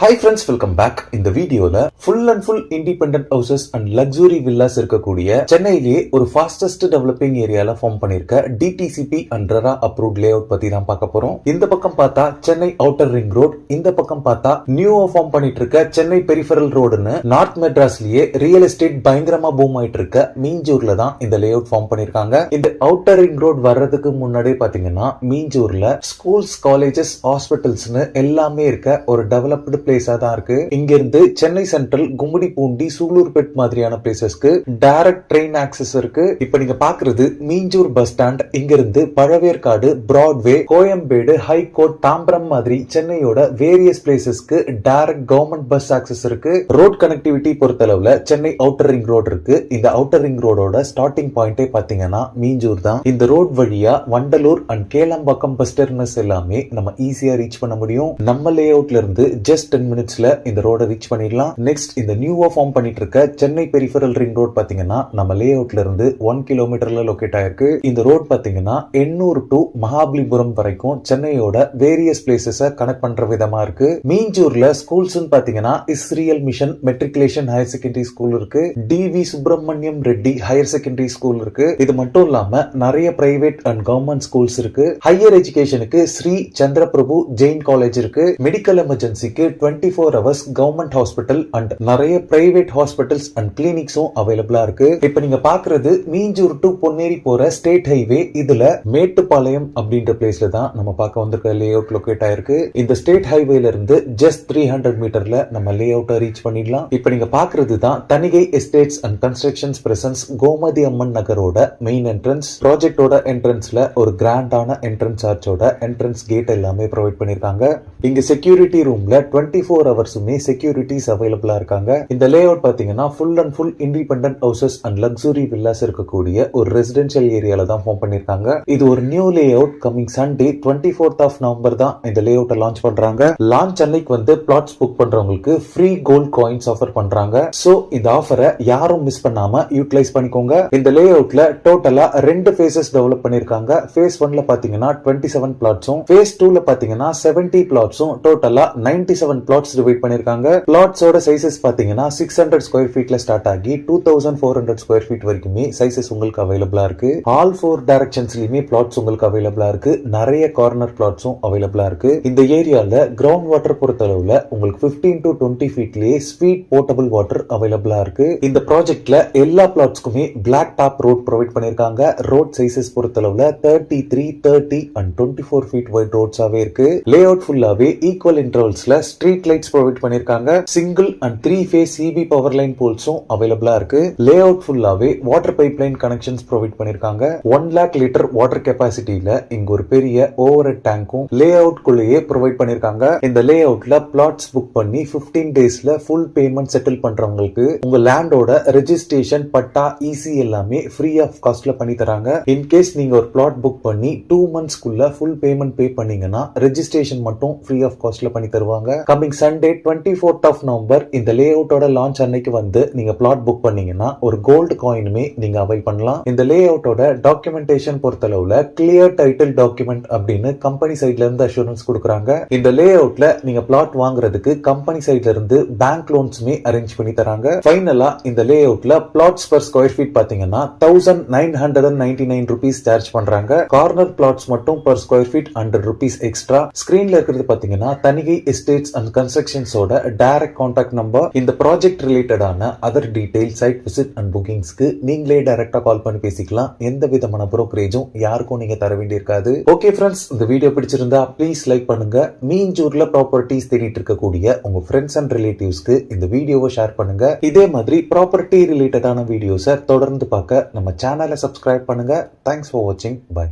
Hi friends welcome back இந்த வீடியோல full and full independent houses and luxury villas இருக்கக்கூடிய சென்னையிலேயே ஒரு ஃபாஸ்டஸ்ட் டெவலப்பிங் ஏரியால ஃபார்ம் பண்ணிருக்க DTCP and RERA approved layout பத்தி தான் பார்க்க போறோம். இந்த பக்கம் பார்த்தா சென்னை அவுட்டர் ரிங் ரோட் இந்த பக்கம் பார்த்தா நியூவா ஃபார்ம் பண்ணிட்டு இருக்க சென்னை பெரிஃபரல் ரோடுன்னு நார்த் மெட்ராஸ்லயே ரியல் எஸ்டேட் பயங்கரமா பூம் ஆயிட்டு இருக்க மீஞ்சூர்ல தான் இந்த லே அவுட் ஃபார்ம் பண்ணிருக்காங்க. இந்த அவுட்டர் ரிங் ரோட் வர்றதுக்கு முன்னாடியே பாத்தீங்கன்னா மீஞ்சூர்ல ஸ்கூல்ஸ் காலேஜஸ் ஹாஸ்பிட்டல்ஸ்னு எல்லாமே இருக்க ஒரு டெவலப்டு பிளேஸா தான் இருக்கு. இங்க இருந்து சென்னை சென்ட்ரல் கும்மிடி பூண்டி சூலூர்பேட் மாதிரியான பிளேசஸ்க்கு டைரக்ட் ட்ரெயின் ஆக்சஸ் இருக்கு. இப்ப நீங்க பாக்குறது மீஞ்சூர் பஸ் ஸ்டாண்ட் இங்க இருந்து Pazhaverkadu Broadway Koyambedu high court Tambaram மாதிரி சென்னையோட வேரியஸ் பிளேசஸ்க்கு டைரக்ட் கவர்மெண்ட் பஸ் ஆக்சஸ் இருக்கு. ரோட் கனெக்டிவிட்டி பொறுத்தளவுல சென்னை அவுட்டர் ரிங் ரோடு இருக்கு. இந்த அவுட்டர் ரிங் ரோடோட ஸ்டார்டிங் பாயிண்டே பாத்தீங்கன்னா மீஞ்சூர் தான். இந்த ரோட் வழியா Vandalur and Kelambakkam bus terminus எல்லாமே நம்ம ஈஸியா ரீச் பண்ண முடியும். நம்ம லே அவுட்ல இருந்து ஜஸ்ட் டென் மினிட்ஸ்ல இந்த ரோட ரீச் பண்ணிடலாம். நெக்ஸ்ட் இந்த நியூவா ஃபார்ம் பண்ணிட்டு இருக்க சென்னை பெரிஃபரல் ரிங் ரோட் பாத்தீங்கன்னா நம்ம லே அவுட்ல இருந்து ஒன் கிலோமீட்டர்ல லொகேட் ஆயிருக்கு. இந்த ரோட் பாத்தீங்கன்னா எண்ணூர் டு மகாபலிபுரம் வரைக்கும் சென்னையோட வேரியஸ் பிளேசஸ கனெக்ட் பண்ற விதமா இருக்கு. மீஞ்சூர்ல ஸ்கூல்ஸ் பாத்தீங்கன்னா Israel mission matriculation higher secondary school இருக்கு. TV Subramaniam Reddy higher secondary school இருக்கு. இது மட்டும் இல்லாம நிறைய பிரைவேட் அண்ட் கவர்மெண்ட் ஸ்கூல்ஸ் இருக்கு. ஹையர் எஜுகேஷனுக்கு ஸ்ரீ சந்திரபிரபு ஜெயின் காலேஜ் இருக்கு. மெடிக்கல் எமர்ஜென்சிக்கு twenty four hours government hospital and நிறைய பிரைவேட் ஹாஸ்பிட்டல்ஸ் அண்ட் கிளினிக்ஸும் அவைலபிளா இருக்கு. இப்ப நீங்க பாக்குறது மீஞ்சூர் டு பொன்னேரி போற ஸ்டேட் ஹைவே இதுல மேட்டுப்பாளையம் அப்படின்ற பிளேஸ்ல தான் நம்ம பார்க்க வந்திருக்க லே அவுட் லொகேட் ஆயிருக்கு. இந்த ஸ்டேட் ஹைவேல இருந்து ஜஸ்ட் த்ரீ ஹண்ட்ரட் மீட்டர்ல நம்ம லே அவுட்டை ரீச் பண்ணிடலாம். இப்ப நீங்க பாக்குறது தான் Thanigai estates and constructions presence Gomathi Amman நகரோட main entrance ப்ராஜெக்டோட என்ட்ரன்ஸ்ல ஒரு கிராண்டான என்ட்ரன்ஸ் ஆர்ச்சோட என்ட்ரன்ஸ் கேட் எல்லாமே ப்ரொவைட் பண்ணிருக்காங்க. இங்க செக்யூரிட்டி ரூம்ல டுவெண்ட்டி ஃபோர் ஹவர்ஸுமே செக்யூரிட்டிஸ் அவைலபிளா இருக்காங்க. இந்த லே அவுட் பாத்தீங்கன்னா full and full independent houses and luxury villas இருக்கக்கூடிய ஒரு ரெசிடென்ஷியல் ஏரியால தான் ஃபார்ம் பண்ணிருக்காங்க. இது ஒரு new layout coming Sunday twenty fourth of November தான் இந்த லே அவுட்டை லான்ச் பண்றாங்க. லான்ச் அன்னைக்கு வந்து பிளாட்ஸ் புக் பண்றவங்களுக்கு ஃப்ரீ கோல்ட் காயின்ஸ் ஆஃபர் பண்றாங்க. சோ இந்த ஆஃபரை யாரும் மிஸ் பண்ணாம யூட்டிலைஸ் பண்ணிக்கோங்க. இந்த லே அவுட்ல டோட்டலா ரெண்டு ஃபேஸஸ் டெவலப் பண்ணிருக்காங்க. ஃபேஸ் ஒன்ல பாத்தீங்கன்னா டுவெண்ட்டி செவன் பிளாட்ஸும் ஃபேஸ் டூல பாத்தீங்கன்னா செவன்டி பிளாட்ஸும் டோட்டலா நைன்டி செவன் பிளாட்ஸ் டிவைட் பண்ணிருக்காங்க. பிளாட்ஸோட சைசஸ் பாத்தீங்கன்னா சிக்ஸ் ஹண்ட்ரட் ஸ்கொயர் ஃபீட்ல ஸ்டார்ட் ஆகி two thousand four hundred square feet வரைக்குமே சைசஸ் உங்களுக்கு அவைலபிளா இருக்கு. ஆல் ஃபோர் டைரக்ஷன்ஸ்லயுமே பிளாட்ஸ் உங்களுக்கு அவைலபிளா இருக்கு. நிறைய கார்னர் பிளாட்ஸும் அவைலபிளா இருக்கு. இந்த ஏரியால கிரவுண்ட் வாட்டர் பொறுத்தளவுல உங்களுக்கு 15 டு டுவெண்ட்டி ஃபீட்லயே ஸ்வீட் போர்ட்டபிள் வாட்டர் அவைலபிளா இருக்கு. இந்த ப்ராஜெக்ட்ல எல்லா பிளாட்ஸ்க்குமே பிளாக் டாப் ரோட் ப்ரொவைட் பண்ணிருக்காங்க. ரோட் சைசஸ் பொறுத்தளவுல thirty three thirty and twenty four feet wide ரோட்ஸாவே இருக்கு. லே அவுட் ஃபுல்லாவே ஈக்குவல் இன்டர்வல்ஸ்ல ஸ்ட்ரீட் லைட்ஸ் ப்ரொவைட் பண்ணிருக்காங்க. Single and three phase CB power line போல்ஸும் அவைலபிளா இருக்கு. லே அவுட் ஃபுல்லாவே water pipe line connections provide பண்ணிருக்காங்க. ஒன் லேக் லிட்டர் வாட்டர் கெப்பாசிட்டியில இங்க ஒரு பெரிய ஓவர் ஹெட் டேங்க்கும் லே அவுட் குள்ளேயே ப்ரொவைட் பண்ணிருக்காங்க. இந்த லே அவுட்ல பிளாட்ஸ் புக் பண்ணி 15 டேஸ்ல ஃபுல் பேமெண்ட் செட்டில் பண்றவங்களுக்கு உங்க லேண்டோட ரெஜிஸ்ட்ரேஷன் பட்டா இசி எல்லாமே ஃப்ரீ ஆஃப் காஸ்ட்ல பண்ணி தராங்க. இன்கேஸ் நீங்க ஒரு பிளாட் புக் பண்ணி டூ மந்த்ஸ்க்குள்ள ஃபுல் பேமெண்ட் பே பண்ணீங்கன்னா ரெஜிஸ்ட்ரேஷன் மட்டும் ஃப்ரீ ஆஃப் காஸ்ட்ல பண்ணி தருவாங்க. Coming Sunday twenty fourth of November இந்த லே அவுட்டோட லான்ச் அன்னைக்கு வந்து நீங்க பிளாட் புக் பண்ணீங்கன்னா ஒரு கோல்டு காயினுமே நீங்க அவைல் பண்ணலாம். இந்த லே அவுட்டோட டாக்குமெண்டேஷன் பொறுத்தளவுல கிளியர் டைட்டில் டாக்குமெண்ட் அப்படின்னு கம்பெனி சைட்ல இருந்து அஷூரன்ஸ் கொடுக்குறாங்க. இந்த லே அவுட்ல நீங்க பிளாட் வாங்குறதுக்கு கம்பெனி சைட்ல இருந்து பேங்க் லோன்ஸுமே அரேஞ்ச் பண்ணி தராங்க. ஃபைனலா இந்த லே அவுட்ல பிளாட்ஸ் பர் ஸ்கொயர் ஃபீட் பாத்தீங்கன்னா thousand nine hundred and ninety nine rupees charge பண்றாங்க. கார்னர் பிளாட்ஸ் மட்டும் per square feet hundred rupees extra ஸ்கிரீன்ல இருக்கிறது பாத்தீங்கன்னா தனிகை எஸ்டேட்ஸ் அண்ட் கன்ஸ்ட்ரக்ஷன்ஸோட டைரக்ட் காண்டாக்ட் நம்பர் இந்த ப்ராஜெக்ட் ரிலேட்டடான other detail site visit and புக்கிங்ஸ்க்கு நீங்களே டைரக்டா கால் பண்ணி பேசிக்கலாம். எந்த விதமான ப்ரோக்கரேஜும் யாருக்கும் நீங்க தர வேண்டியிருக்காது. ஓகே ஃப்ரெண்ட்ஸ் இந்த வீடியோ பிடிச்சிருந்தா ப்ளீஸ் லைக் பண்ணுங்க. மீஞ்சூர்ல ப்ராப்பர்ட்டிஸ் தேடிட்டு இருக்கக்கூடிய உங்க ஃப்ரெண்ட்ஸ் அண்ட் ரிலேட்டிவ்ஸ்க்கு இந்த வீடியோவை ஷேர் பண்ணுங்க. இதே மாதிரி ப்ராப்பர்ட்டி ரிலேட்டடான வீடியோஸை தொடர்ந்து பார்க்க நம்ம சேனலை சப்ஸ்கிரைப் பண்ணுங்க. தேங்க்ஸ் ஃபார் வாட்சிங் பை